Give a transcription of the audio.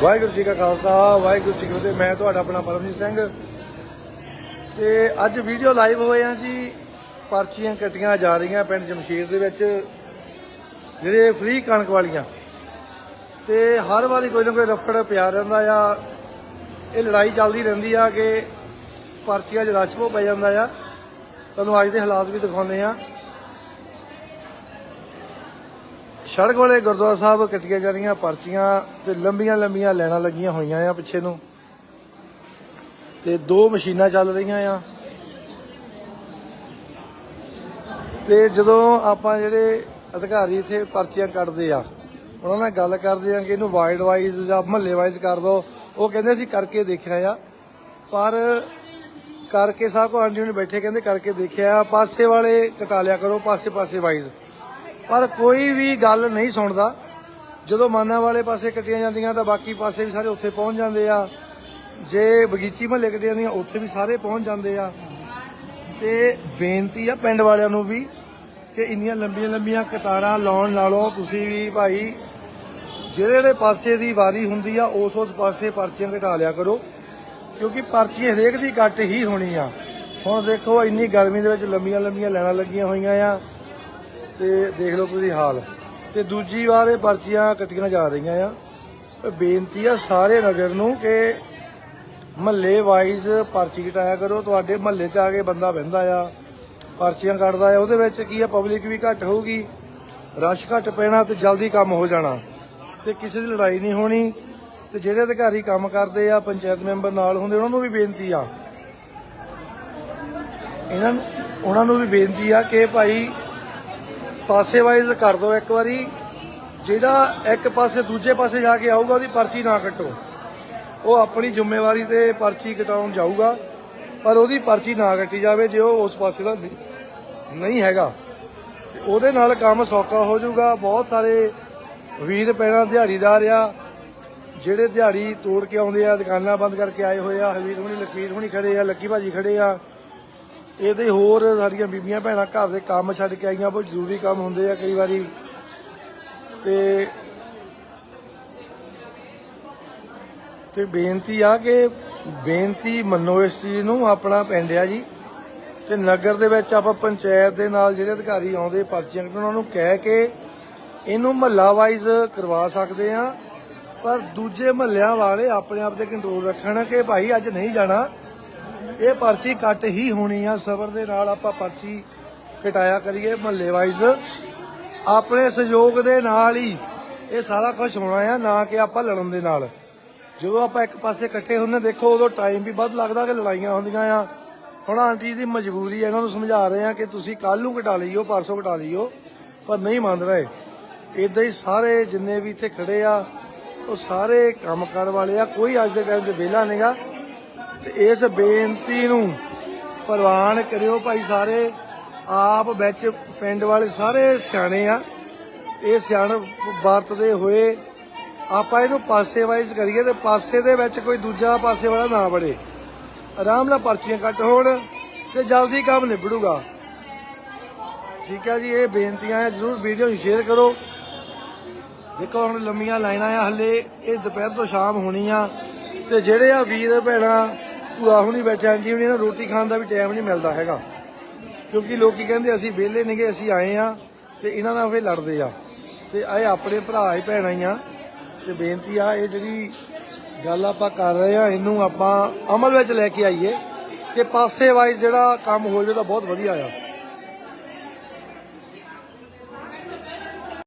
ਵਾਹਿਗੁਰੂ ਜੀ ਕਾ ਖਾਲਸਾ, ਵਾਹਿਗੁਰੂ ਜੀ ਕੀ ਫਤਿਹ। ਮੈਂ ਤੁਹਾਡਾ ਆਪਣਾ ਪਰਮਜੀਤ ਸਿੰਘ। ਤੇ ਅੱਜ ਵੀਡੀਓ ਲਾਈਵ ਹੋਏ ਆ ਜੀ। ਪਰਚੀਆਂ ਕੱਟੀਆਂ ਜਾ ਰਹੀਆਂ ਪਿੰਡ ਜਮਸ਼ੀਰ ਦੇ ਵਿੱਚ। ਜਿਹੜੇ ਫ੍ਰੀ ਕਣਕ ਵਾਲੀਆਂ। ਤੇ ਹਰ ਵਾਰੀ ਕੋਈ ਨਾ ਕੋਈ ਰਫੜ ਪਿਆ ਰਹਿੰਦਾ ਆ। ਇਹ ਲੜਾਈ ਚੱਲਦੀ ਰਹਿੰਦੀ ਆ ਕਿ ਪਰਚੀਆਂ 'ਚ ਰਸ਼ ਪੋ ਪੈ ਜਾਂਦਾ ਆ। ਤੁਹਾਨੂੰ ਅੱਜ ਦੇ ਹਾਲਾਤ ਵੀ ਦਿਖਾਉਂਦੇ ਆ। ਸੜਕ ਵਾਲੇ ਗੁਰਦੁਆਰਾ ਸਾਹਿਬ ਕੱਟੀਆਂ ਜਾ ਰਹੀਆਂ, ਪਰਚੀਆਂ ਤੇ ਲੰਬੀਆਂ ਲੰਬੀਆਂ ਲੈਣਾ ਲੱਗੀਆਂ ਹੋਈਆਂ ਆ ਪਿੱਛੇ ਨੂੰ। ਤੇ ਦੋ ਮਸ਼ੀਨਾਂ ਚੱਲ ਰਹੀਆਂ ਆ। ਤੇ ਜਦੋਂ ਆਪਾਂ ਜਿਹੜੇ ਅਧਿਕਾਰੀ ਇੱਥੇ ਪਰਚੀਆਂ ਕੱਢਦੇ ਆ, ਉਹਨਾਂ ਨਾਲ ਗੱਲ ਕਰਦੇ ਆ ਕਿ ਇਹਨੂੰ ਵਾਈਡ ਵਾਈਜ਼ ਜਾਂ ਮਹੱਲੇ ਵਾਈਜ਼ ਕਰ ਦੋ। ਉਹ ਕਹਿੰਦੇ ਅਸੀਂ ਕਰਕੇ ਦੇਖਿਆ ਆ, ਪਰ ਕਰਕੇ ਸਾਹਿਬ ਕੋ ਆਂਟੀ ਨੂੰ ਬੈਠੇ ਕਹਿੰਦੇ ਕਰਕੇ ਦੇਖਿਆ, ਪਾਸੇ ਵਾਲੇ ਕਟਾ ਲਿਆ ਕਰੋ, ਪਾਸੇ ਪਾਸੇ ਵਾਈਜ਼ ਪਰ ਕੋਈ ਵੀ ਗੱਲ ਨਹੀਂ ਸੁਣਦਾ। ਜਦੋਂ ਮਾਨਾ ਵਾਲੇ ਪਾਸੇ ਕੱਟੀਆਂ ਜਾਂਦੀਆਂ ਤਾਂ ਬਾਕੀ ਪਾਸੇ ਵੀ ਸਾਰੇ ਉੱਥੇ ਪਹੁੰਚ ਜਾਂਦੇ ਆ। ਜੇ ਬਗੀਚੀ ਮਹੱਲੇ ਕੱਟੀਆਂ ਜਾਂਦੀਆਂ, ਉੱਥੇ ਵੀ ਸਾਰੇ ਪਹੁੰਚ ਜਾਂਦੇ ਆ। ਤੇ ਬੇਨਤੀ ਆ ਪਿੰਡ ਵਾਲਿਆਂ ਨੂੰ ਵੀ ਕਿ ਇੰਨੀਆਂ ਲੰਬੀਆਂ ਲੰਬੀਆਂ ਕਤਾਰਾਂ ਲਾਉਣ ਨਾਲੋਂ ਤੁਸੀਂ ਵੀ ਭਾਈ ਜਿਹੜੇ ਜਿਹੜੇ ਪਾਸੇ ਦੀ ਵਾਰੀ ਹੁੰਦੀ ਆ ਉਸ ਉਸ ਪਾਸੇ ਪਰਚੀਆਂ ਘਟਾ ਲਿਆ ਕਰੋ। ਕਿਉਂਕਿ ਪਰਚੀ ਹਰੇਕ ਦੀ ਕੱਟ ਹੀ ਹੋਣੀ ਆ। ਹੁਣ ਦੇਖੋ, ਇੰਨੀ ਗਰਮੀ ਦੇ ਵਿੱਚ ਲੰਬੀਆਂ ਲੰਬੀਆਂ ਲੈਣਾ ਲੱਗੀਆਂ ਹੋਈਆਂ ਆ। ਤੇ ਦੇਖ ਲਓ ਤੁਸੀਂ ਹਾਲ। ਤੇ ਦੂਜੀ ਵਾਰ ਇਹ ਪਰਚੀਆਂ ਕੱਟੀਆਂ ਜਾ ਰਹੀਆਂ ਆ। ਬੇਨਤੀ ਆ ਸਾਰੇ ਨਗਰ ਨੂੰ ਕਿ ਮਹੱਲੇ ਵਾਈਜ਼ ਪਰਚੀ ਕਟਾਇਆ ਕਰੋ। ਤੁਹਾਡੇ ਮਹੱਲੇ 'ਚ ਆ ਕੇ ਬੰਦਾ ਬਹਿੰਦਾ ਆ, ਪਰਚੀਆਂ ਕੱਟਦਾ ਆ, ਉਹਦੇ ਵਿੱਚ ਕੀ ਆ, ਪਬਲਿਕ ਵੀ ਘੱਟ ਹੋਊਗੀ, ਰਸ਼ ਘੱਟ ਪੈਣਾ ਤੇ ਜਲਦੀ ਕੰਮ ਹੋ ਜਾਣਾ। ਤੇ ਕਿਸੇ ਦੀ ਲੜਾਈ ਨਹੀਂ ਹੋਣੀ ਤੇ ਜਿਹੜੇ ਅਧਿਕਾਰੀ ਕੰਮ ਕਰਦੇ ਆ, ਪੰਚਾਇਤ ਮੈਂਬਰ ਨਾਲ ਹੁੰਦੇ, ਉਹਨਾਂ ਨੂੰ ਵੀ ਬੇਨਤੀ ਆ। ਇਹਨਾਂ ਉਹਨਾਂ ਨੂੰ ਵੀ ਬੇਨਤੀ ਆ ਕਿ ਭਾਈ ਪਾਸੇ ਵਾਈਜ਼ ਕਰ ਦਿਓ ਇੱਕ ਵਾਰੀ। ਜਿਹੜਾ ਇੱਕ ਪਾਸੇ ਦੂਜੇ ਪਾਸੇ ਜਾ ਕੇ ਆਊਗਾ, ਉਹਦੀ ਪਰਚੀ ਨਾ ਕੱਟੋ। ਉਹ ਆਪਣੀ ਜ਼ਿੰਮੇਵਾਰੀ ਤੇ ਪਰਚੀ ਕਟਾਉਣ ਜਾਊਗਾ, ਪਰ ਉਹਦੀ ਪਰਚੀ ਨਾ ਕੱਟੀ ਜਾਵੇ ਜੇ ਉਹ ਉਸ ਪਾਸੇ ਦਾ ਨਹੀਂ- ਹੈਗਾ। ਉਹਦੇ ਨਾਲ ਕੰਮ ਸੌਖਾ ਹੋ ਜਾਊਗਾ। ਬਹੁਤ ਸਾਰੇ ਵੀਰ ਪੈਣਾ ਦਿਹਾੜੀਦਾਰ ਆ, ਜਿਹੜੇ ਦਿਹਾੜੀ ਤੋੜ ਕੇ ਆਉਂਦੇ ਆ, ਦੁਕਾਨਾਂ ਬੰਦ ਕਰਕੇ ਆਏ ਹੋਏ ਆ। ਹਵੀਰ ਹੁਣੀ ਲਖਵੀਰ ਹੁਣੀ ਖੜੇ ਆ, ਲੱਕੀ ਭਾਜੀ ਖੜੇ ਆ। ਇਹਦੇ ਹੋਰ ਸਾਡੀਆਂ ਬੀਬੀਆਂ ਭੈਣਾਂ ਘਰ ਦੇ ਕੰਮ ਛੱਡ ਕੇ ਆਈਆਂ, ਬਹੁਤ ਜ਼ਰੂਰੀ ਕੰਮ ਹੁੰਦੇ ਆ ਕਈ ਵਾਰੀ। ਤੇ ਤੇ ਬੇਨਤੀ ਆ ਕਿ ਬੇਨਤੀ ਮੰਨੋ ਇਸ ਚੀਜ਼ ਨੂੰ, ਆਪਣਾ ਪਿੰਡ ਆ ਜੀ। ਤੇ ਨਗਰ ਦੇ ਵਿੱਚ ਆਪਾਂ ਪੰਚਾਇਤ ਦੇ ਨਾਲ ਜਿਹੜੇ ਅਧਿਕਾਰੀ ਆਉਂਦੇ, ਪਰਚੀਆਂ ਕੱਢਣ, ਉਹਨਾਂ ਨੂੰ ਕਹਿ ਕੇ ਇਹਨੂੰ ਮਹੱਲਾ ਵਾਈਜ਼ ਕਰਵਾ ਸਕਦੇ ਆ। ਪਰ ਦੂਜੇ ਮਹੱਲਿਆਂ ਵਾਲੇ ਆਪਣੇ ਆਪ ਤੇ ਕੰਟਰੋਲ ਰੱਖਣ ਕਿ ਭਾਈ ਅੱਜ ਨਹੀਂ ਜਾਣਾ ਇਹ ਪਰਚੀ ਕੱਟ ਹੀ ਹੋਣੀ ਆ। ਸਬਰ ਦੇ ਨਾਲ ਆਪਾਂ ਪਰਚੀ ਕਟਾਇਆ ਕਰੀਏ ਮਹੱਲੇ ਵਾਈਜ਼। ਆਪਣੇ ਸਹਿਯੋਗ ਦੇ ਨਾਲ ਹੀ ਇਹ ਸਾਰਾ ਕੁਝ ਹੋਣਾ ਆ, ਨਾ ਕਿ ਆਪਾਂ ਲੜਨ ਦੇ ਨਾਲ। ਜਦੋਂ ਆਪਾਂ ਇੱਕ ਪਾਸੇ ਇਕੱਠੇ ਹੁੰਨੇ ਦੇਖੋ ਉਦੋਂ ਟਾਈਮ ਵੀ ਵੱਧ ਲੱਗਦਾ ਕਿ ਲੜਾਈਆਂ ਹੁੰਦੀਆਂ ਆ। ਹੁਣ ਆਂਟੀ ਦੀ ਮਜਬੂਰੀ ਹੈ ਇਹਨਾਂ ਨੂੰ ਸਮਝਾ ਰਹੇ ਆ ਕਿ ਤੁਸੀਂ ਕੱਲ ਨੂੰ ਘਟਾ ਲਈਓ, ਪਰਸੋਂ ਘਟਾ ਲਈਓ, ਪਰ ਨਹੀਂ ਮੰਨ ਰਹੇ। ਇਦਾਂ ਹੀ ਸਾਰੇ ਜਿੰਨੇ ਵੀ ਇੱਥੇ ਖੜੇ ਆ, ਉਹ ਸਾਰੇ ਕੰਮਕਾਰ ਵਾਲੇ ਆ। ਕੋਈ ਅੱਜ ਦੇ ਟਾਈਮ 'ਚ ਵਿਹਲਾ ਨਹੀਂਗਾ ਤੇ ਇਸ ਬੇਨਤੀ ਨੂੰ ਪ੍ਰਵਾਨ ਕਰਿਓ ਭਾਈ ਸਾਰੇ। ਆਪ ਵਿੱਚ ਪਿੰਡ ਵਾਲੇ ਸਾਰੇ ਸਿਆਣੇ ਆ। ਇਹ ਸਿਆਣ ਵਰਤਦੇ ਹੋਏ ਆਪਾਂ ਇਹਨੂੰ ਪਾਸੇ ਵਾਈਜ਼ ਕਰੀਏ ਤੇ ਪਾਸੇ ਦੇ ਵਿੱਚ ਕੋਈ ਦੂਜਾ ਪਾਸੇ ਵਾਲਾ ਨਾ ਵੜੇ। ਆਰਾਮ ਨਾਲ ਪਰਚੀਆਂ ਕੱਟ ਹੋਣ ਤੇ ਜਲਦੀ ਕੰਮ ਨਿਬੜੂਗਾ। ਠੀਕ ਹੈ ਜੀ, ਇਹ ਬੇਨਤੀਆਂ ਆ, ਜਰੂਰ ਵੀਡੀਓ ਨੂੰ ਸ਼ੇਅਰ ਕਰੋ। ਦੇਖੋ ਹੁਣ ਲੰਮੀਆਂ ਲਾਈਨਾਂ ਆ, ਹੱਲੇ ਇਹ ਦੁਪਹਿਰ ਤੋਂ ਸ਼ਾਮ ਹੋਣੀ ਆ ਤੇ ਜਿਹੜੇ ਆ ਵੀਰ ਭੈਣਾਂ ਭੂਆ ਹੁਣੀ ਬੈਠੇ ਆਂ ਜੀ, ਉਹਨਾਂ ਰੋਟੀ ਖਾਣ ਦਾ ਵੀ ਟਾਈਮ ਨਹੀਂ ਮਿਲਦਾ ਹੈਗਾ। ਕਿਉਂਕਿ ਲੋਕੀ ਕਹਿੰਦੇ ਅਸੀਂ ਵਿਹਲੇ ਨਹੀਂਗੇ ਅਸੀਂ ਆਏ ਆ ਤੇ ਇਹਨਾਂ ਨਾਲ ਫੇਰ ਲੜਦੇ ਆ। ਤੇ ਇਹ ਆਪਣੇ ਭਰਾ ਹੀ ਭੈਣਾਂ ਹੀ ਆ। ਤੇ ਬੇਨਤੀ ਆ, ਇਹ ਜਿਹੜੀ ਗੱਲ ਆਪਾਂ ਕਰ ਰਹੇ ਆ, ਇਹਨੂੰ ਆਪਾਂ ਅਮਲ ਵਿੱਚ ਲੈ ਕੇ ਆਈਏ। ਕਿ ਪਾਸੇ ਵਾਈਜ਼ ਜਿਹੜਾ ਕੰਮ ਹੋ ਜਾਵੇ ਤਾਂ ਬਹੁਤ ਵਧੀਆ ਆ।